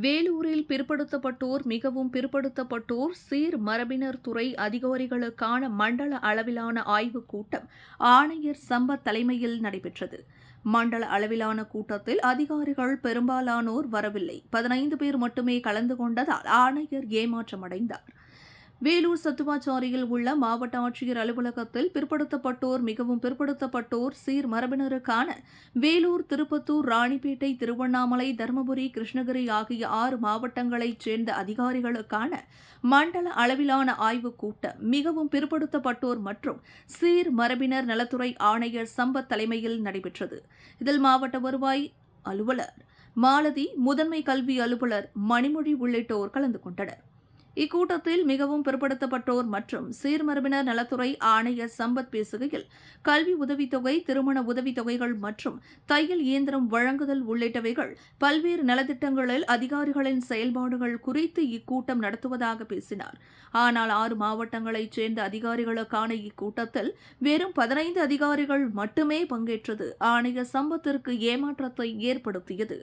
வேலூரில் பிற்படுத்தப்பட்டோர் மிகவும் பிற்படுத்தப்பட்டோர் சீர் மரபினர் துறை அதிகாரிகளுக்கான மண்டல அளவிலான ஆய்வுக் கூட்டம் ஆணையர் சம்பத் தலைமையில் நடைபெற்றது. மண்டல அளவிலான கூட்டத்தில் அதிகாரிகள் பெரும்பாலானோர் வரவில்லை. பதினைந்து பேர் மட்டுமே கலந்து கொண்டதால் ஆணையர் ஏமாற்றமடைந்தார். வேலூர் சத்துவாச்சாரியில் உள்ள மாவட்ட ஆட்சியர் அலுவலகத்தில் பிற்படுத்தப்பட்டோர் மிகவும் பிற்படுத்தப்பட்டோர் சீர் மரபினருக்கான வேலூர் திருப்பத்தூர் ராணிப்பேட்டை திருவண்ணாமலை தருமபுரி கிருஷ்ணகிரி ஆகிய ஆறு மாவட்டங்களைச் சேர்ந்த அதிகாரிகளுக்கான மண்டல அளவிலான ஆய்வுக் கூட்டம் மிகவும் பிற்படுத்தப்பட்டோர் மற்றும் சீர் மரபினர் நலத்துறை ஆணையர் சம்பத் தலைமையில் நடைபெற்றது. இதில் மாவட்ட வருவாய் அலுவலர் மாலதி முதன்மை கல்வி அலுவலர் மணிமொழி உள்ளிட்டோர் கலந்து கொண்டனர். இக்கூட்டத்தில் மிகவும் பிற்படுத்தப்பட்டோர் மற்றும் சீர்மரபினர் நலத்துறை ஆணையர் சம்பத் பேசுகையில் கல்வி உதவித்தொகை திருமண உதவித்தொகைகள் மற்றும் தையல் இயந்திரம் வழங்குதல் உள்ளிட்டவைகள் பல்வேறு நலத்திட்டங்களில் அதிகாரிகளின் செயல்பாடுகள் குறித்து இக்கூட்டம் நடத்துவதாக பேசினார். ஆனால் ஆறு மாவட்டங்களைச் சேர்ந்த அதிகாரிகளுக்கான இக்கூட்டத்தில் வெறும் பதினைந்து அதிகாரிகள் மட்டுமே பங்கேற்றது. ஆணையர் சம்பத்திற்கு ஏமாற்றத்தை ஏற்படுத்தியது.